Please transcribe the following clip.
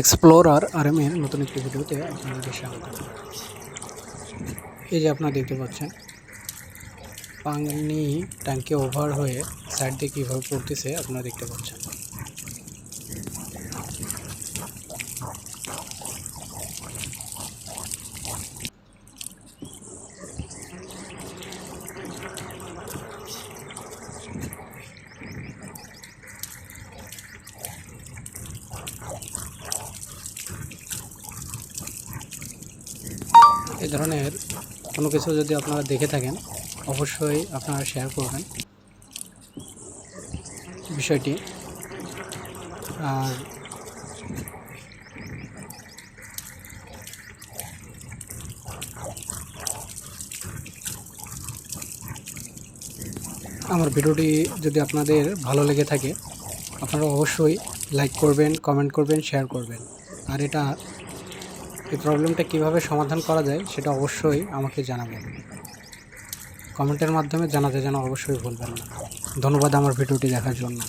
Explorer আর আরএমের নতুন একটি ভিডিওতে আপনাদের স্বাগত এই যে আপনারা দেখতে পাচ্ছেন পানি ট্যাঙ্কে ওভার হয়ে সাইড দিয়ে কীভাবে পড়তেছে আপনারা দেখতে পাচ্ছেন। এই ধরনের কোনো কিছু যদি আপনারা দেখে থাকেন, অবশ্যই আপনারা শেয়ার করবেন বিষয়টি। আর আমার ভিডিওটি যদি আপনাদের ভালো লেগে থাকে, আপনারা অবশ্যই লাইক করবেন কমেন্ট করবেন শেয়ার করবেন। আর এটা এই প্রবলেমটা কীভাবে সমাধান করা যায় সেটা অবশ্যই আমাকে জানাবেন। কমেন্টের মাধ্যমে জানাতে যেন অবশ্যই ভুলবেন না। ধন্যবাদ আমার ভিডিওটি দেখার জন্য।